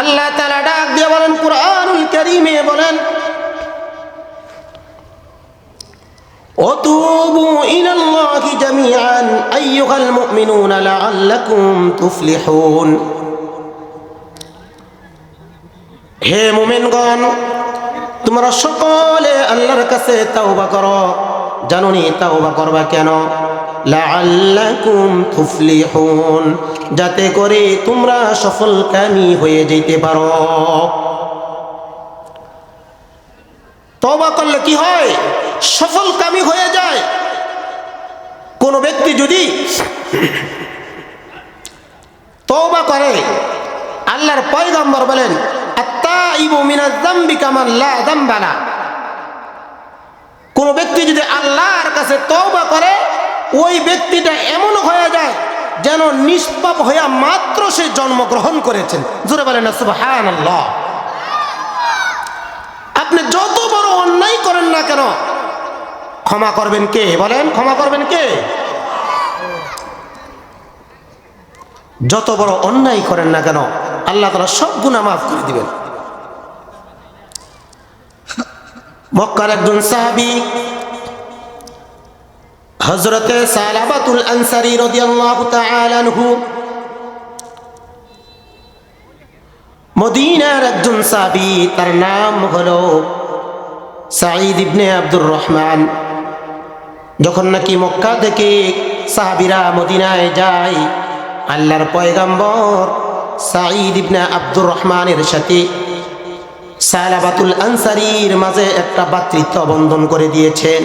আল্লাহ তালা ডাক দিয়ে বলেন কুরআনুল করিমে বলেন وتوبوا إلى الله جميعا أيها المؤمنون لعلكم تفلحون হে মুমিনগণ তোমরা সকলে আল্লাহর কাছে তাওবা করো জানুনি, তাওবা করবা কেন? লাআল্লাকুম তুফলিহুন, যাতে করে তোমরা সফলকামী হয়ে যেতে পারো। তওবা করলে কি হয়? সফলকামী হয়ে যায়। কোন ব্যক্তি যদি তওবা করে, আল্লাহর পয়গম্বর বলেন, আত্তাইবু মিনাজ যামবি কামান লা যামবা লা কোন ব্যক্তি যদি আল্লাহর কাছে তওবা করে, ওই ব্যক্তিটা এমন হয়ে যায় যেন নিষ্পাপ হইয়া মাত্র সে জন্মগ্রহণ করেছেন। জোরে বলেন না, সুবহানাল্লাহ। আপনি যত বড় অন্যায় করেন না কেন, ক্ষমা করবেন কে? বলেন, ক্ষমা করবেন কে? যত বড় অন্যায় করেন না কেন, আল্লাহ তালা সব গুণা মাফ করে দিবেন। মক্কার একজন সাহাবি হজরতে সালাবাতুল আনসারি রাদিয়াল্লাহু আনহু মদিনার একজন সাহাবি, তার নাম হলো সাঈদ ইবনে আব্দুর রহমান। যখন নাকি মক্কা থেকে সাহাবিরা মদিনায় যায়, আল্লাহর পয়গাম্বর সাঈদ ইবনে আব্দুর রহমানের সাথে সালাবাতুল আনসারির মাঝে একটা ভাতৃত্ব বন্ধন করে দিয়েছেন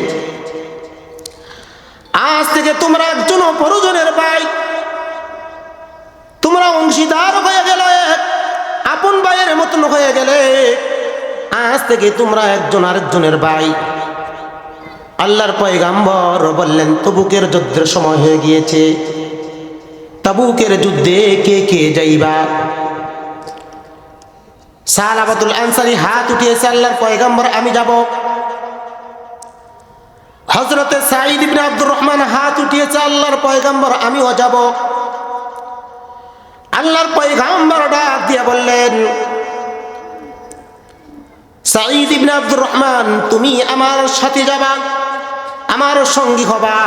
আজ থেকে তোমরা একজন পরজনের ভাই। তোমরা অংশীদার হয়ে গেলে, আপন ভাইয়ের মতন হয়ে গেলে, আজ থেকে তোমরা একজন আরেকজনের ভাই। আল্লাহর পয়গাম্বর বললেন, তবুকের যুদ্ধের সময় হয়ে গিয়েছে। তাবুকের যুদ্ধে কে কে যাইবা? সালাবাতুল আনসারি হাত উঠিয়েছে আল্লাহর পয়গাম্বর, আমি যাব। হজরতে সাঈদ ইবনে আব্দুর রহমান হাত উঠিয়েছে আল্লাহর পয়গাম্বর, আমিও যাব। আল্লাহর পয়গাম্বর ডাক দিয়ে বললেন, সাঈদ ইবনে আব্দুর রহমান, তুমি আমার সাথে যাবা, আমার সঙ্গী হবা।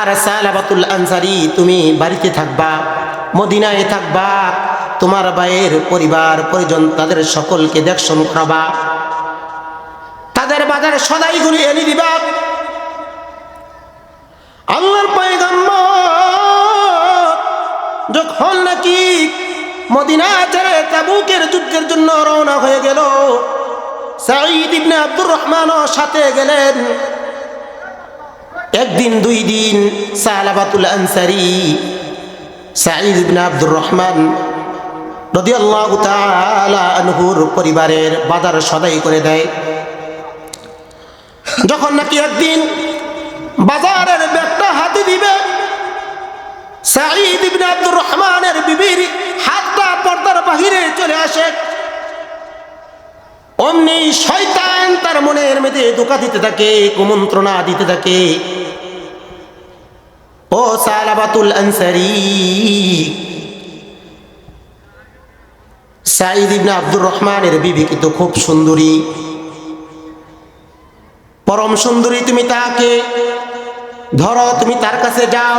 আর সালাবাতুল আনসারি, তুমি বাড়িতে থাকবা, মদিনায় থাকবা। তোমার ভাইয়ের পরিবার, পরিজন তাদের সকলকে দেখশন করাবা তাদের বাজার সদাই গুলি এনে দিবা। আল্লাহর পয়গম্বর যখন নাকি মদিনা ছেড়ে তাবুকের যুদ্ধের জন্য রওনা হয়ে গেল, সাঈদ ইবনে আব্দুর রহমানও সাথে গেলেন। একদিন, দুই দিন সালাবাতুল আনসারি সাঈদ ইবনে আব্দুর রহমান রদিয়াল্লাহু আনহুর পরিবারের বাজার সদাই করে দেয়। যখন নাকি একদিন বাজারের ব্যাগটা হাতে দিবে, সাঈদ ইবনে আব্দুর রহমানের বিবির হাতটা পর্দার বাহিরে চলে আসে। অমনি শয়তান তার মনের মেয়েদের দোকা দিতে থাকে, কুমন্ত্রণা দিতে থাকে। ও সালাবাতুল আনসারি সাঈদ ইবনে আব্দুর রহমানের বিবি কিন্তু খুব সুন্দরী। পরম সুন্দরী তুমি তাকে। ধরো তুমি তার কাছে যাও।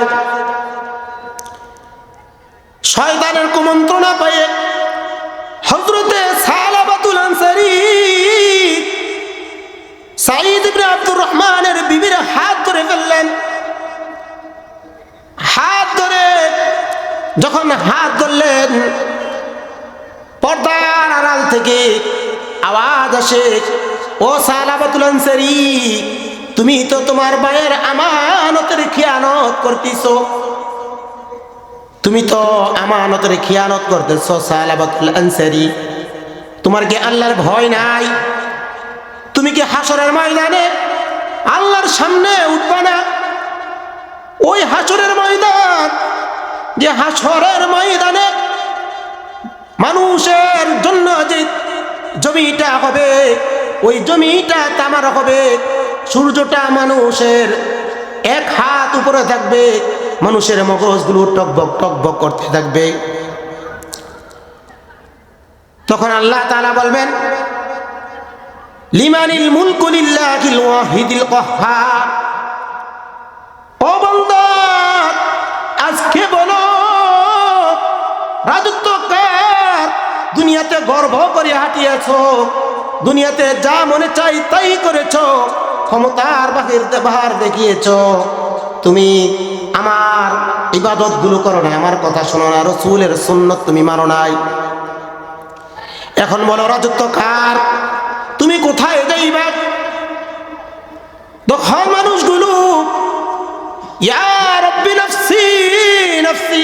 শয়তানের কুমন্ত্রণা পেয়ে হজরতে সালাবাতুল আনসারি সাঈদ ইবনে আব্দুর রহমানের বিবির হাত ধরে ফেললেন। হাত ধরে যখন হাত ধরলেন পর্দার আড়াল থেকে আওয়াজ আসে, ও সালাবাতুল আনসারি, তুমি তো তোমার ভাইয়ের আমানতের খিয়ানত করতেছ। তুমি তো আমানতের খিয়ানত করতেছ সালাবাতুল আনসারি। তোমার কি আল্লাহর ভয় নাই? তুমি কি হাসরের ময়দানে আল্লাহর সামনে উঠবে না? ওই হাসরের ময়দান, যে হাসরের ময়দানে মানুষের জন্য যে জমিটা হবে, ওই জমিটা তামার হবে। সূর্যটা মানুষের এক হাত উপরে থাকবে, মানুষের মগজগুলো টকবক টকবক করতে থাকবে। তখন আল্লাহ তাআলা বলবেন, লিমানিল মুলকু লিল্লাহিল ওয়াহিদিল কাহ্হার ও বান্দা দুনিয়াতে গর্ব করে হাঁটিয়েছ, দুনিয়াতে যা মনে চাই তাই করেছ, ক্ষমতার বাহির বাহার দেখিয়েছ। তুমি আমার ইবাদতগুলো করো না আমার কথা শোনো না রসুলের সুন্নত তুমি মানো নাই। এখন বলো, রাজত্ব কার? তুমি কোথায় যাইবা? দখল মানুষগুলো, ইয়া রব্বি নফসি নফসি।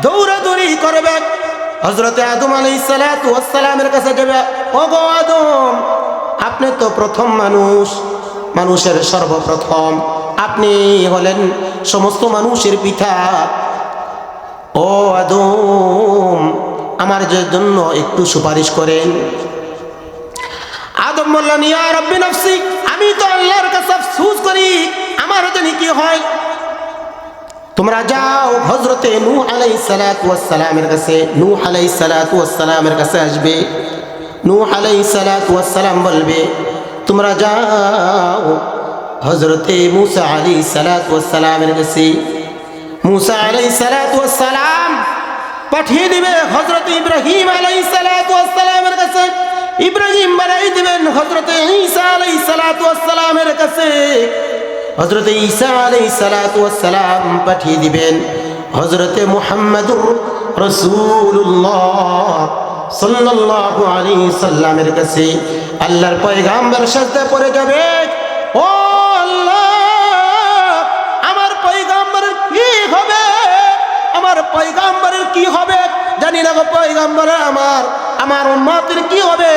দৌড়াদৌড়ি করবে। হজরতে আদম আলাই সালামের কাছে যাবে। ও গো আদম, আপনি তো প্রথম মানুষ, মানুষের সর্বপ্রথম। আপনি হলেন সমস্ত মানুষের পিতা। ও আদম, আমার জন্য একটু সুপারিশ করেন। আদম বললেন আমি তো আল্লাহর কাছে করি। আমার জানি কি হয়? তোমরা যাও হজরতে নূহ আলাই সালামের কাছে, নূহ আলাই সালামের কাছে আসবে। নূহ আলাই সালাম বলবে, তোমরা যাও হজরতে মুসা আলী সালামের কাছে। মুসা আলাই সালাম পাঠিয়ে দিবে হজরত ইব্রাহিম আলাই সালামের কাছে। ইব্রাহিম বানাই দিবেন হজরতে ঈসা আলাই সালামের কাছে। হজরত ঈসা আলাই সালাম পাঠিয়ে দিবেন। হজরতে মুহাম্মদুর রসুল্লাহ সাল্লাল্লাহু আলাইহি সাল্লামের কাছে আল্লাহর পয়গাম্বর সাজদা পড়ে যাবে। আমার কি হবে? আমার হবে? জানি না আমার আমার উম্মতের কি হবে?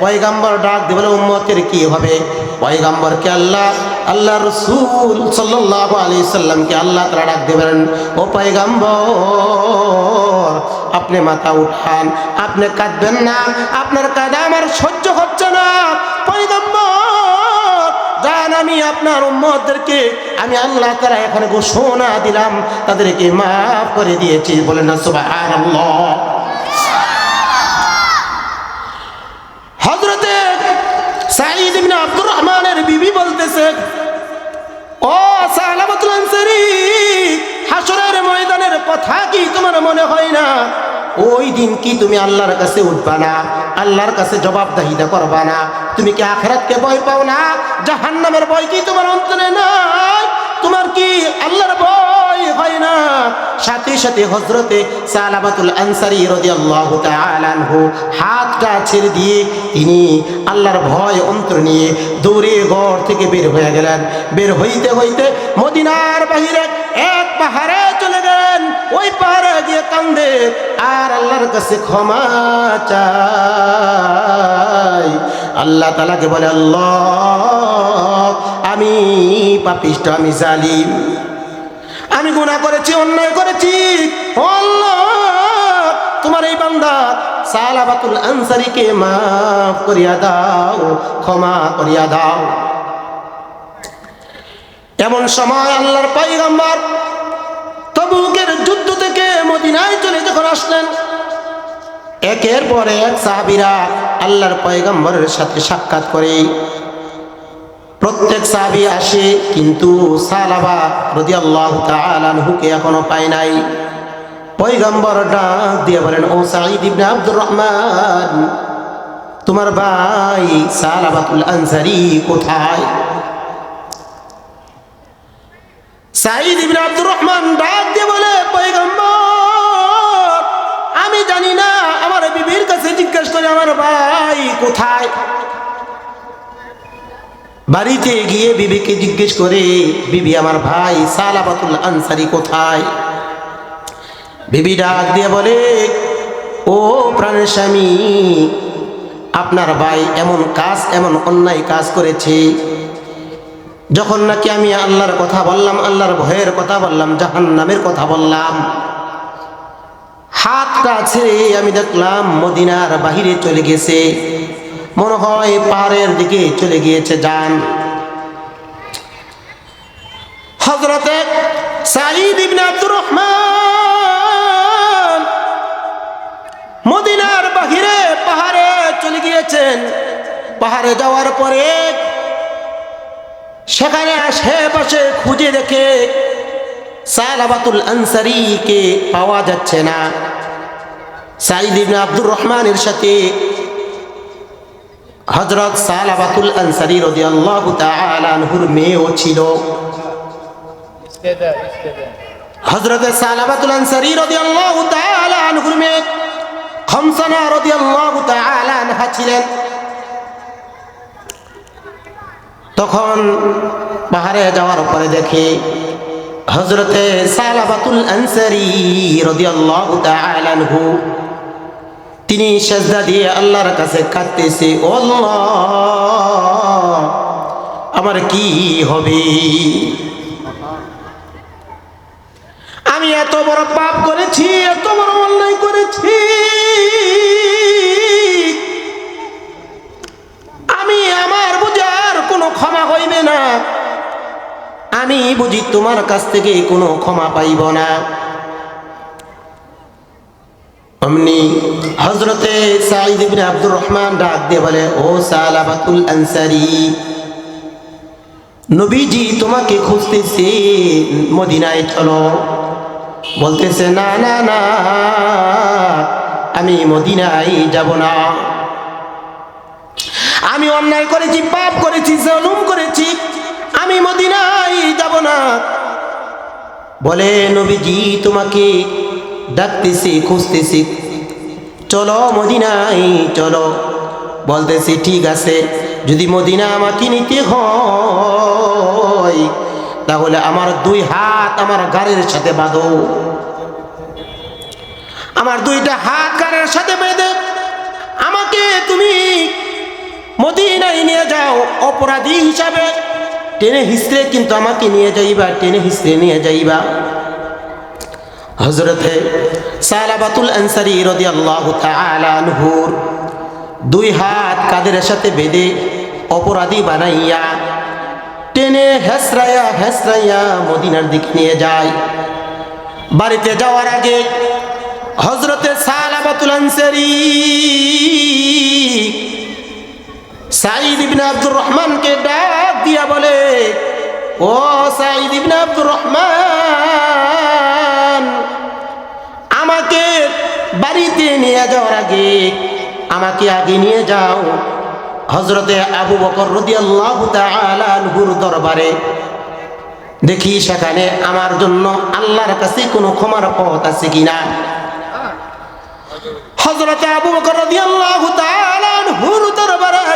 পয়গাম্বর ডাক দিয়ে বলে, উম্মতের কি হবে? পয়গাম্বরকে আল্লাহ আল্লাহ রসুল সাল্লাহ আলি সাল্লামকে আল্লাহ তারা ডাক দেবেন ও পয়গাম্বর, আপনি মাথা উঠান, আপনি কাঁদবেন না, আপনার কাঁদা আমার সহ্য হচ্ছে না। পয়গাম্বর, জান আমি আপনার আমি আল্লাহ ঘোষণা দিলাম, তাদেরকে মাফ করে দিয়েছি। বলেন না, সুবহানাল্লাহ। হজরতে সাঈদ ইবনে আব্দুর রহমানের বিবি বলতেছে, ও আনসারি হাসরের ময়দানের কথা কি তোমার মনে হয় না? ওই দিন কি তুমি আল্লাহর কাছে উঠবা না? আল্লাহর কাছে জবাবদাহিদা করবা না? তুমি কি ভয় পাও না? জাহান্নামের ভয় কি তোমার অন্তরে নাই? তোমার কি আল্লাহর ভয় হয় না? সাথে সাথে হজরতে সালাবাতুল আনসারি রাদিয়াল্লাহু তাআলা আনহু হাতটা ছেড়ে দিয়ে তিনি আল্লাহর ভয় অন্তর নিয়ে দৌড়ে ঘর থেকে বের হয়ে গেলেন। বের হইতে হইতে মদিনার বাহিরে এক পাহাড়ে চলে গেলেন। ওই পাহাড়ে গিয়ে কান্দে, আর আল্লাহর কাছে ক্ষমা চাই। আল্লাহ তালাকে বলে, আল্লাহ, আমি পাপিষ্ট, আমি জালিম। আমি গুণা করেছি, অন্যায় করেছি। তোমার এই বান্দা সালাবাতুল আনসারিকে মাফ করিয়া দাও, ক্ষমা করিয়া দাও। এমন সময় আল্লাহর পাইগাম্বার তবুকের যুদ্ধ থেকে মদিনায় চলে যখন আসলেন একের পরে এক সাহাবিরা আল্লাহর পয়গম্বরের সাথে সাক্ষাৎ করে। প্রত্যেক সাহাবি আসে, কিন্তু সালাবা রদি আল্লাহ তালহুকে এখনও পায় নাই। পয়গম্বর ডাক দিয়ে বলেন, ও সাঈদ ইবনে আব্দুর রহমান, তোমার ভাই সালাবাতুল আনসারি কোথায়? সাঈদ ইবনে আব্দুর রহমান ডাক দিয়ে বলে, পয়গম্বর বিবির কাছে জিজ্ঞেস করে, আমার ভাই কোথায়? বাড়িতে গিয়ে বিবিকে জিজ্ঞেস করে, বিবি, আমার ভাই সালাবাতুল আনসারি কোথায়? বিবি ডাক দিয়ে বলে ও ও প্রাণের স্বামী, আপনার ভাই এমন কাজ, এমন অন্যায় কাজ করেছে। যখন নাকি আমি আল্লাহর কথা বললাম, আল্লাহর ভয়ের কথা বললাম, জাহান্নামের কথা বললাম হাতটা ছেড়ে আমি দেখলাম মদিনার বাহিরে চলে গেছে। মনে হয় পাহাড়ের দিকে চলে গিয়েছে যান। হজরতে সাঈদ ইবনে আব্দুর রহমান মদিনার বাহিরে পাহাড়ে চলে গিয়েছেন। পাহাড়ে যাওয়ার পরে সেখানে আশেপাশে খুঁজে দেখে সালাবাতুল আনসারিকে পাওয়া যাচ্ছে না। সাইদ ইবনে আব্দুর রহমানের সাথে হজরত সালাবাতুল আনসারি রদি আল্লাহ আনহুর মেয়েও ছিল। হজরত সালাবাতুল আনসারি রদি আল্লাহ তালহুর মেয়ে খমসানা রদি আল্লাহ তালহা ছিলেন। তখন পাহাড়ে যাওয়ার পরে দেখে হজরতে সালাবাতুল আনসারি রাদিয়াল্লাহু তাআলা আনহু, তিনি সেজদা দিয়ে আল্লাহর কাছে কাঁদতেছে, ও আল্লাহ, আমার কি হবে? আমি এত বড় পাপ করেছি, এত বড় অন্যায় করেছি। আমি আমার বুঝার কোনো ক্ষমা হইবে না। আমি বুঝি তোমার কাছ থেকে কোনো ক্ষমা পাইব না। অমনি হজরতে সাঈদ ইবনে আব্দুর রহমান ডাক দিয়ে বলে, ও সালাবাতুল আনসারি, নবীজি তোমাকে খুঁজতেছে, মদিনায় চলো। বলতেছে, না না না, আমি মদিনায় যাব না। আমি অন্যায় করেছি, পাপ করেছি, জলুম করেছি আমি মদিনায় যাব না। বলে নবীজি তোমাকে ডাকতেছি, খুঁজতেছি। চলো মদিনায়, চলো। বলতেছি, ঠিক আছে, যদি মদিনা আমাকে নিতে হয়, তাহলে আমার দুই হাত আমার গাড়ির সাথে বাঁধো। আমার দুইটা হাত গাড়ির সাথে বেঁধে আমাকে তুমি মদিনায় নিয়ে যাও, অপরাধী হিসাবে। টেনে হিসড়ে কিন্তু আমাকে নিয়ে যাইবা, টেনে হিসড়ে নিয়ে যাইবা। হজরতে সালাবাতুল আনসারি রাদিয়াল্লাহু তাআলা আনহুর দুই হাত কাদের সাথে বেঁধে অপরাধী বানাইয়া টেনে হেসরাইয়া হেসরাইয়া মদিনার দিকে নিয়ে যায়। বাড়িতে যাওয়ার আগে হজরতে সালাবাতুল আনসারি রহমানকে দিয়া বলে, ও রহমান, আমাকে বাড়িতে নিয়ে যাওয়ার আগে আমাকে আগে নিয়ে যাও। হজরতে আবু বকর আনহুর দরবারে দেখি সেখানে আমার জন্য আল্লাহর কাছে কোনো ক্ষমার পথ আছে কিনা। হজরতে আবু বকর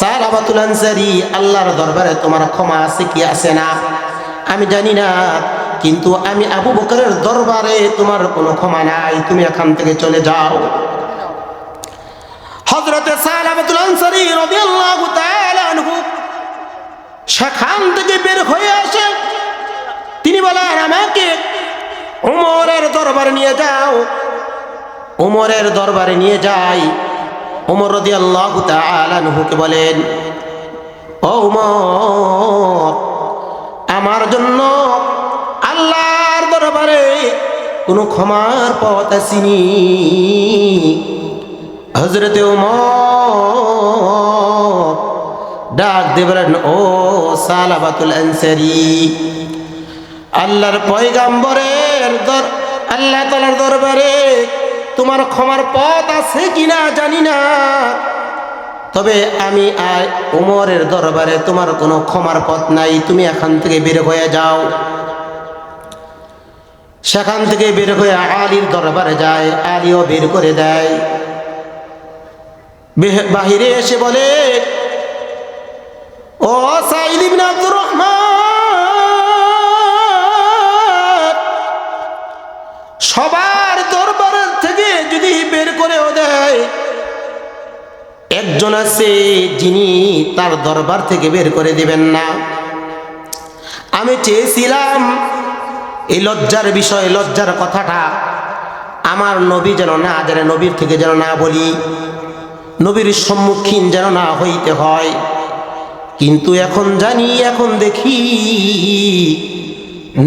সালাবাতুল আনসারী, আল্লাহর দরবারে তোমার ক্ষমা আছে কি আছে না? আমি জানি না, কিন্তু আমি আবু বকরের দরবারে তোমার কোনো ক্ষমা নাই। তুমি এখান থেকে চলে যাও। হজরতে সালাবাতুল আনসারী রাদিয়াল্লাহু তাআলা আনহু সেখান থেকে বের হয়ে আসে। তিনি বলেন, আমাকে উমরের দরবারে নিয়ে যাও। উমরের দরবারে নিয়ে যাই। উমর রদি আল্লাহ তালুকে বলেন, ও আমার জন্য আল্লাহর দরবারে কোনো ক্ষমার পথ আসিনি। হজরতে ডাক দিয়ে বলেন, ও সালাবাতুল আনসারি, আল্লাহর পয়গাম্বরের দর, আল্লাহ তালার দরবারে তোমার ক্ষমার পথ আছে কিনা জানি না। তবে আমি আর উমরের দরবারে তোমার কোনো ক্ষমার পথ নাই। তুমি এখান থেকে বের হয়ে যাও। সেখান থেকে বের হয়ে আলীর দরবারে যায়, আলীও বের করে দেয়। বাহিরে এসে বলে, ও সবার থেকে যদি বের করেও দেয়, একজন আছে যিনি তার দরবার থেকে বের করে দিবেন না। আমি চেয়েছিলাম এই লজ্জার বিষয়, লজ্জার কথাটা আমার নবী যেন না জানে, নবীর থেকে যেন না বলি, নবীর সম্মুখীন যেন না হইতে হয়। কিন্তু এখন জানি, এখন দেখি,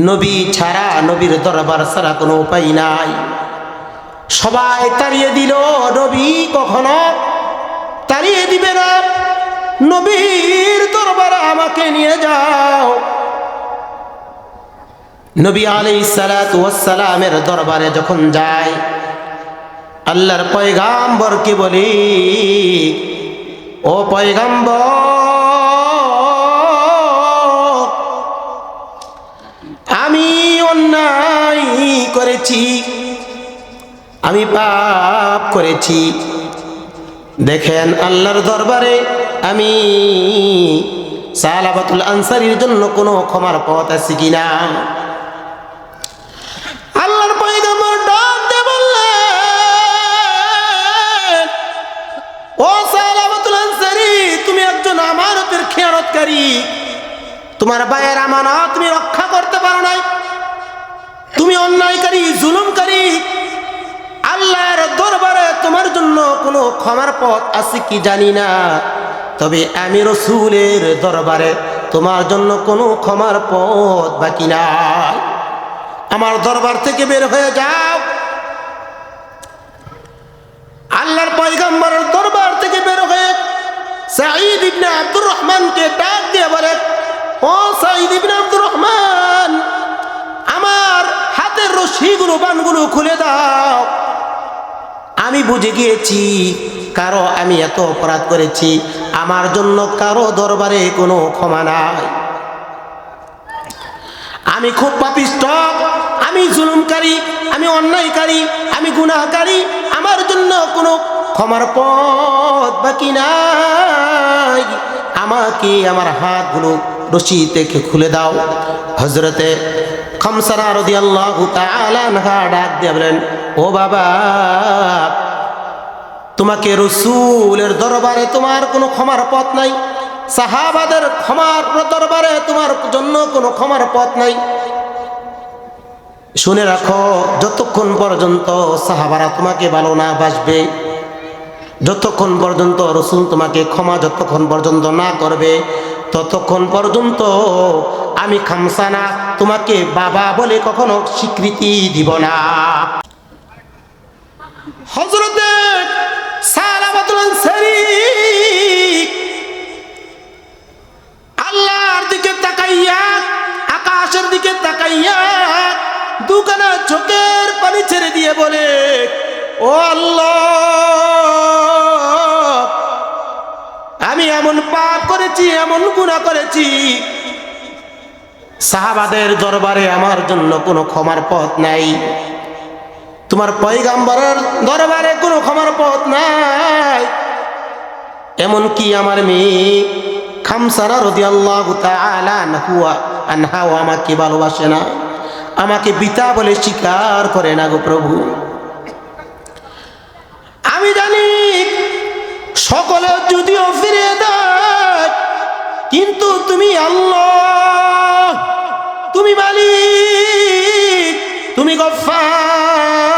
নবী ছাড়া নবীর দরবার ছাড়া কোনো উপায় নাই। সবাই তাড়িয়ে দিল, নবী কখনো তাড়িয়ে দিবে না। নবীর দরবারে আমাকে নিয়ে যাও। নবী আলাই সালামের দরবারে যখন যায়, আল্লাহর পয়গাম্বরকে বলি, ও পয়গাম্বর, আমি অন্যায় করেছি। আমি পাপ করেছি। দেখেন আল্লাহর দরবারে আমি সালাবাতুল আনসারির জন্য কোনো ক্ষমার পথ আছে কিনা? আল্লাহর ও আনসারি, তুমি একজন তোমার বায়ের আমানত তুমি রক্ষা করতে পারো নাই। তুমি অন্যায়কারী, জুলুমকারী। আল্লাহর দরবারে তোমার জন্য কোনো ক্ষমার পথ আছে কি জানি না। তবে আমি রসুলের দরবারে তোমার জন্য কোনো ক্ষমার পথ বাকি নাই। আমার দরবার থেকে বের হয়ে যাও। আল্লাহর পয়গম্বরের দরবার থেকে বের হয়ে সাঈদ ইবনে আব্দুর রহমানকে ডাক দিয়ে বলে, ও সাঈদ ইবনে আব্দুর রহমান, আমার হাতের রশিগুলো বানগুলো খুলে দাও। আমি বুঝে গিয়েছি, কারও আমি এত অপরাধ করেছি, আমার জন্য কারও দরবারে কোনো ক্ষমা নাই। আমি খুব পাপিষ্ট, আমি জুলুমকারী, আমি অন্যায়কারী, আমি গুনাহকারী, আমার জন্য কোনো ক্ষমার পথ বাকি নাই। আমাকে আমার হাতগুলো রশি থেকে খুলে দাও। হজরতে খমসারা রদি আল্লাহ ডাক দিয়ে বলেন, ও বাবা, তোমাকে রসুলের দরবারে তোমার কোনো ক্ষমার পথ নাই, সাহাবাদের ক্ষমার দরবারে তোমার জন্য কোনো ক্ষমার পথ নাই। শুনে রাখো, যতক্ষণ পর্যন্ত সাহাবারা তোমাকে ভালো না বাসবে, যতক্ষণ পর্যন্ত রসুল তোমাকে ক্ষমা যতক্ষণ পর্যন্ত না করবে ততক্ষণ পর্যন্ত আমি খামসানা তোমাকে বাবা বলে কখনো স্বীকৃতি দিব না। হজরতে আল্লাহর দিকে তাকাইয়া, আকাশের দিকে তাকাইয়া দুখানা চোখের পানি ছেড়ে দিয়ে বলে, ও আল্লাহ! আমি এমন পাপ করেছি, এমন গুণা করেছি। সাহাবাদের দরবারে আমার জন্য কোনো ক্ষমার পথ নাই। তোমার পয়গাম্বরের দরবারে কোনো ক্ষমার পথ নাই। এমনকি আমার মেয়ে খামসারা রদি আল্লাহ আনহাও আমাকে ভালোবাসে না। আমাকে পিতা বলে স্বীকার করে না গো প্রভু। আমি জানি সকলে যদিও ফিরে দেয় কিন্তু তুমি আল্লাহ, তুমি মালিক, তুমি গফার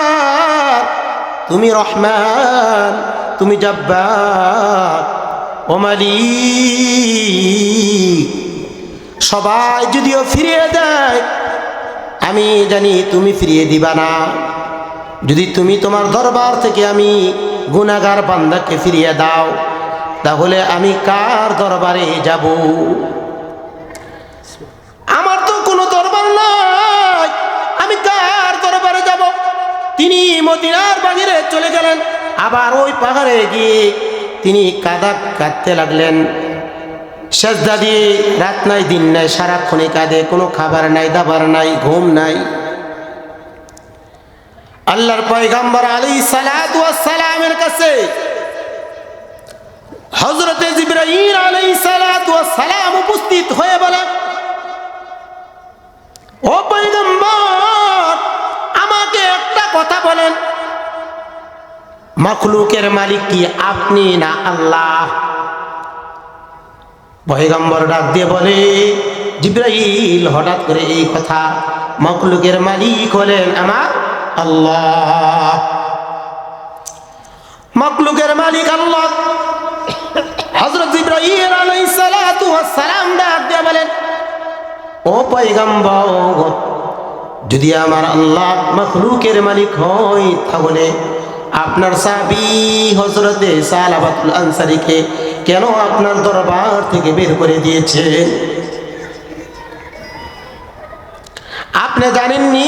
তুমি রহমান, তুমি জব্বার ও মালিক। সবাই যদিও ফিরিয়ে দেয়, আমি জানি তুমি ফিরিয়ে দিবা না। যদি তুমি তোমার দরবার থেকে আমি গুনাগার বান্দাকে ফিরিয়ে দাও। তাহলে আমি কার দরবারে যাব? আমার তো কোনো দরবার নাই। আমি কার দরবারে যাব? তিনি মদিনার বাহিরে চলে গেলেন, আবার ওই পাহাড়ে গিয়ে তিনি কাদা কাঁদতে লাগলেন। সেজদা দিয়ে রাত নাই, দিন নাই সারাক্ষণে কাঁদে, কোনো খাবার নাই, দাবার নাই, ঘুম নাই। আল্লাহর পয়গাম্বর আলী সালামের কাছে হজরতে জিব্রাইল আলাই সালাম উপস্থিত হয়ে বলে, ও পয়গম্বর, আমাকে একটা কথা বলেন। মখলুকের মালিক কি আপনি না আল্লাহ? পয়গম্বর ডাক দিয়ে বলে, জিব্রাইল, হঠাৎ করে এই কথা, মখলুকের মালিক হলেন আমার আল্লাহ। মখলুকের মালিক আল্লাহ। হযরত ইব্রাহিম সালাম ডাক দিয়ে বলেন, ও পয়গম্বর, যদি আমার আল্লাহ মখলুকের মালিক হয়, তাহলে আপনার সাবি হজরতে সালাবাতুল আনসারিকে কেন আপনার দরবার থেকে বের করে দিয়েছে? আপনি জানেননি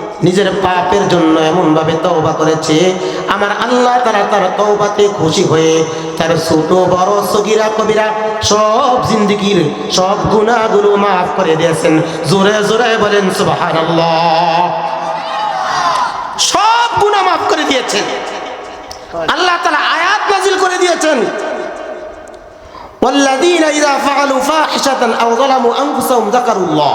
নিজের পাপের জন্য এমন ভাবে তওবা করেছে আমার আল্লাহ তারা তার তওবাতে খুশি হয়ে তার ছোট বড় সগিরা কবিরা সব জিন্দগির সব গুনাহগুলো মাফ করে দিয়েছেন জোরে জোরে বলেন সুবহানাল্লাহ সব গুনাহ মাফ করে দিয়েছেন আল্লাহ তালা আয়াত নাজিল করে দিয়েছেন والذين إذا فعلوا فاحشة أو ظلموا أنفسهم ذكروا الله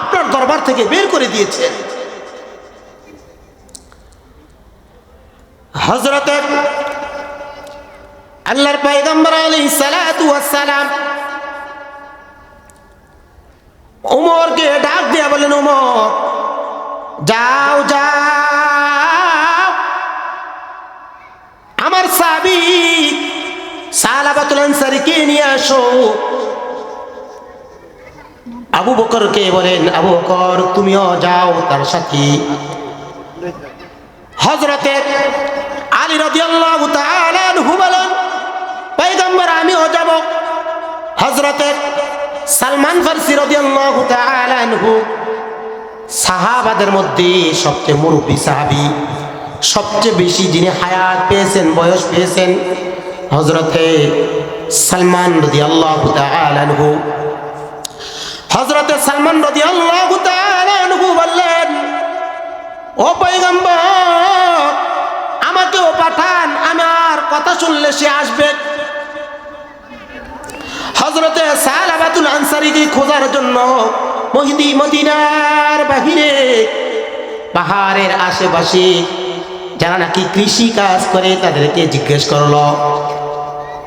দরবার থেকে বের করে দিয়েছেন হজরতে আল্লাহর পয়গম্বর আলী সালাম উমরকে ডাক দিয়া বলেন উমর, যাও যাও। আমার সাবি সালাবাতুল আনসারিকে নিয়ে আসো। আবু বকরকে বলেন, আবু বকর, তুমিও যাও তার সাথে। হজরতে আলী রাদিয়াল্লাহু তাআলা আনহু বলেন, পয়গম্বর, আমিও যাব। হজরতে সালমান ফারসি রাদিয়াল্লাহু তাআলা আনহু, সাহাবাদের মধ্যে সবচেয়ে মুরব্বী সাহাবী, সবচেয়ে বেশি যিনি হায়াত পেয়েছেন, বয়স পেয়েছেন হজরতে সালমান রদি আল্লাহ আনহু। সালমান রদি আল্লাহ বললেন, ও পৈগম্বর আমাকেও পাঠান আমার কথা শুনলে সে আসবে। হজরতে সালাবাতুল আনসারিকে খোঁজার জন্য মহিদি মদিনার বাহিরে পাহাড়ের আশেপাশে যারা নাকি কৃষি কাজ করে তাদেরকে জিজ্ঞেস করল,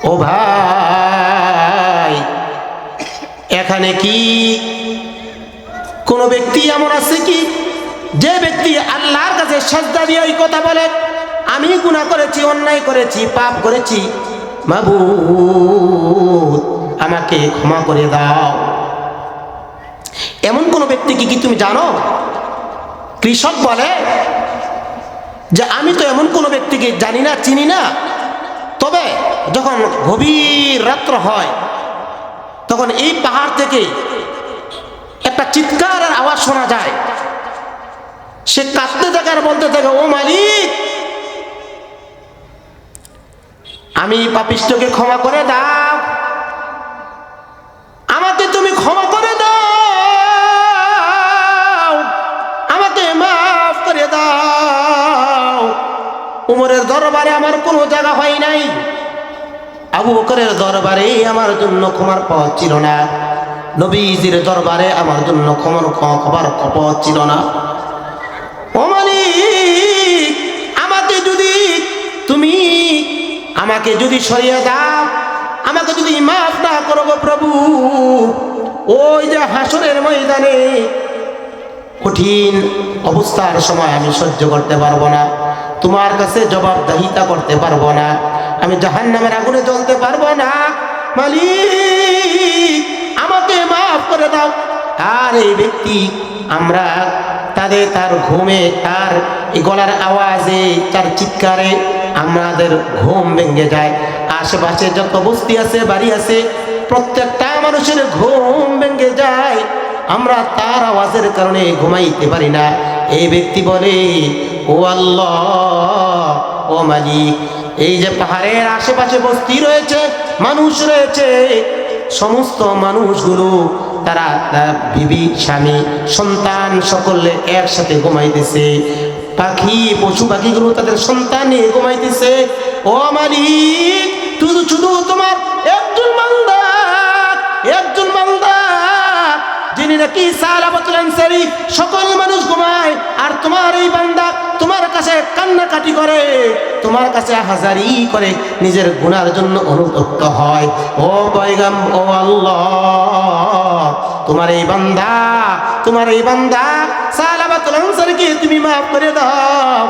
ও ভাই, এখানে কি কোনো ব্যক্তি এমন আছে কি? যে ব্যক্তি আল্লাহর কাছে সাজদা দিয়ে ওই কথা বলে, আমি গুণা করেছি, অন্যায় করেছি, পাপ করেছি, মাবুদ, আমাকে ক্ষমা করে দাও। এমন কোনো ব্যক্তি কি কি তুমি জানো? কৃষক বলে যে, আমি তো এমন কোনো ব্যক্তিকে জানি না, চিনি না। তবে যখন গভীর রাত্র হয়, তখন এই পাহাড় থেকে একটা চিৎকারের আওয়াজ শোনা যায়। সে কাঁদতে থাকে আর বলতে থাকে, ও মালিক, আমি পাপিষ্টকে ক্ষমা করে দাও। আমাকে তুমি ক্ষমা করে দাও। আমাকে মাফ করে দাও। উমরের দরবারে আমার কোনো জায়গা হয় নাই। আবু বকরের দরবারে আমার জন্য ক্ষমার পথ ছিল না। নবীজির দরবারে আমার জন্য ক্ষমর খবর কপত ছিল না। ও মালিক, আমাকে যদি তুমি আমাকে যদি সরিয়ে দাও, আমাকে যদি মাফ না করো গো প্রভু, ওই যে হাসনের ময়দানে কঠিন অবস্থার সময় আমি সহ্য করতে পারব না, তোমার কাছে জবাবদাহিতা করতে পারব না, আমি জাহান নামের আগুনে জ্বলতে পারব না, মালিক। মাফ করে দাও। আর এই ব্যক্তি, আমরা তাদের তার ঘুমে, তার গলার আওয়াজে, তার চিৎকারে আমাদের ঘুম ভেঙে যায়। আশেপাশে যত বস্তি আছে, বাড়ি আছে, প্রত্যেকটা মানুষের ঘুম ভেঙে যায়। আমরা তার আওয়াজের কারণে ঘুমাইতে পারি না। এই ব্যক্তি বলে, ও আল্লাহ, ও মালিক, এই যে পাহাড়ের আশেপাশে বস্তি রয়েছে, মানুষ রয়েছে সমস্ত মানুষগুলো, তারা বিবি, স্বামী, সন্তান সকলে একসাথে ঘুমাইতেছে। পাখি, পশু পাখিগুলো তাদের সন্তান ঘুমাইতেছে। ও মালিক, শুধু শুধু তোমার একজন একজন মালদা যিনি নাকি? সালাবাতুল আনসারি, সকল মানুষ ঘুমায়, আর তোমার এই বান্দা তোমার কাছে কান্নাকাটি করে। তোমার কাছে হাজারি করে, নিজের গুনার জন্য অনুতপ্ত হয়। ও পয়গাম ও আল্লাহ, তোমার এই বান্দা, তোমার এই বান্দা সালাবাতুল আনসারকে তুমি মাফ করে দাও।